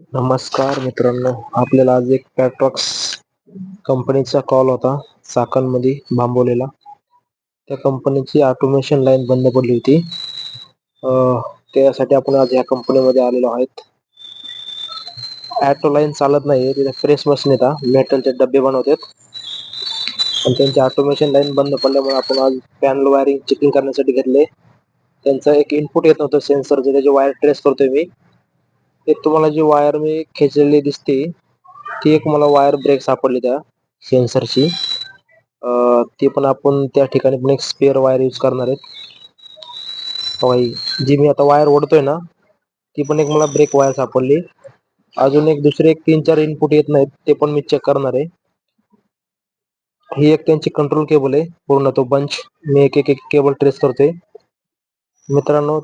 नमस्कार मित्रांनो आपल्याला आज एक पॅट्रॉक्स कंपनीचा कॉल होता चाकणमध्ये बांबवलेला त्या कंपनीची ऑटोमेशन लाईन बंद पडली होती. अं, त्यासाठी आपण आज या कंपनीमध्ये आलेलो आहेत. ॲटो लाईन चालत नाही तिथे प्रेस मशीन येतात मेटलचे डबे बनवतात. आणि त्यांची ऑटोमेशन लाईन बंद पडल्यामुळे आपण आज पॅनल वायरिंग चेकिंग करण्यासाठी घेतले. त्यांचं एक इनपुट येत नव्हतं सेन्सरचं त्याची वायर ट्रेस करतोय मी. ते तुम्हाला जी वायर मी खेचलेली दिसते ती एक मला वायर ब्रेक सापडली त्या सेन्सरची ती पण आपण त्या ठिकाणी पण एक स्पेअर वायर यूज करणार आहेत. जी मी आता वायर ओढतोय ना ती पण एक मला ब्रेक वायर सापडली. अजून एक दुसरे एक तीन चार इनपुट येत नाहीत ते पण मी चेक करणार आहे. ही एक त्यांची कंट्रोल केबल आहे पूर्ण तो बंच मी एक एक एक केबल ट्रेस करतोय. मित्रांनो